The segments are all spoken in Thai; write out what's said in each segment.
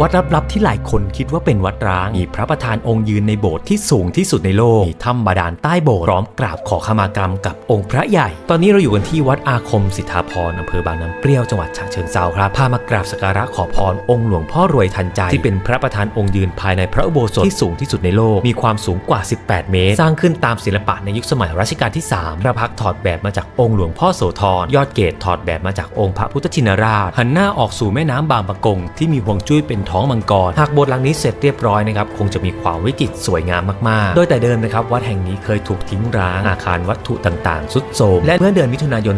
วัดลับๆที่หลายคนคิดว่าเป็นวัดร้าง มีพระประธานองค์ยืนในโบสถ์ที่สูงที่สุดในโลก มีถ้ำบาดาลใต้โบสถ์พร้อมกราบขอขมากรรมกับองค์พระใหญ่ ตอนนี้เราอยู่กันที่วัดอาคมสิทธาพรอำเภอบางน้ำเปรี้ยวจังหวัดฉะเชิงเทราครับ พามากราบสักการะขอพรองค์หลวงพ่อรวยทันใจ ที่เป็นพระประธานองค์ยืนภายในพระอุโบสถที่สูงที่สุดในโลก มีความสูงกว่า 18 เมตร สร้างขึ้นตามศิลปะในยุคสมัยรัชกาลที่ 3 พระพักถอดแบบมาจากองค์หลวงพ่อโสธร ยอดเกตถอดแบบมาจากองค์พระพุทธชินราช หันหน้าออกสู่แม่น้ำบางปะกงที่มีห่วงจุ้ยเป็นท้องมังกร หากโบสถ์หลังนี้เสร็จเรียบร้อยนะครับคงจะมีความวิจิตรสวยงามมากๆ โดยแต่เดิมนะครับวัดแห่งนี้เคยถูกทิ้งร้างอาคารวัตถุต่างๆสุดโทรมและเมื่อเดือนมิถุนายน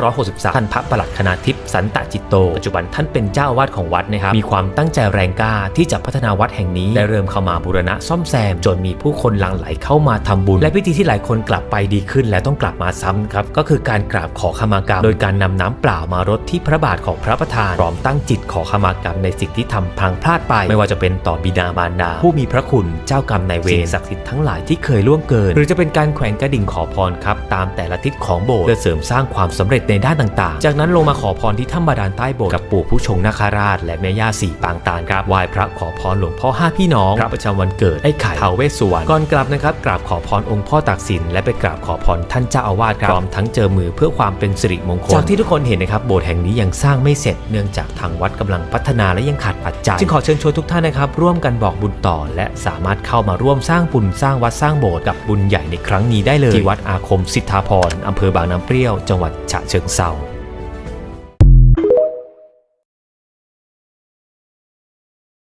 2563 ท่านพระประหลัดคณาทิพย์สันตจิตโต ปัจจุบันท่านเป็นเจ้าวาสของวัดนะครับ มีความตั้งใจแรงกล้าที่จะพัฒนาวัดแห่งนี้ได้เริ่มเข้ามาบูรณะซ่อมแซม จนมีผู้คนหลั่งไหลเข้ามาทำบุญ และพิธีที่หลายคนกลับไปดีขึ้น และต้องกลับมาซ้ำครับ ก็คือการกราบขอขมากรรม โดยการนำน้ำเปล่ามารดที่พระบาทของพระประธานพร้อมตั้งจิตขอขมากรรมในสิ่งที่ทำพลังพลาดไป ไม่ว่าจะเป็นต่อบิดามารดา ผู้มีพระคุณเจ้ากรรมนายเวรสิ่งศักดิ์สิทธิ์ทั้งหลายที่เคยล่วงเกิน หรือจะเป็นการแขวนกระดิ่งขอพรครับตามแต่ละทิศของโบสถ์เพื่อเสริมสร้างความสำเร็จในด้านต่างๆ จากนั้นลงมาขอพรที่ถ้ำบาดาลใต้โบสถ์กับปู่ผู้ชงนาคราช และแม่ย่าสี่ปางตาลครับไหว้พระขอพรหลวงพ่อห้าพี่น้องพระประจำวันเกิดไอ้ไข่ท้าวเวสสุวรรณก่อนกลับนะครับกราบขอพรองค์พ่อตากสินและไปกราบขอพรท่านเจ้าอาวาสครับพร้อมทั้งเจอมือเพื่อความเป็นสิริมงคลจากที่ทุกคนเห็นนะครับโบสถ์แห่งนี้ยังสร้างไม่เสร็จเนื่องจากทางวัดกำลังพัฒนาและยังขาดปัจจัยจึงขอเชิญชวนทุกท่านนะครับ ร่วมกันบอกบุญต่อ และสามารถเข้ามาร่วมสร้างบุญสร้างวัดสร้างโบสถ์กับบุญใหญ่ในครั้งนี้ได้เลยที่วัดอาคมสิทธาพรอำเภอบางน้ำเปรี้ยว จังหวัดฉะเชิงเทรา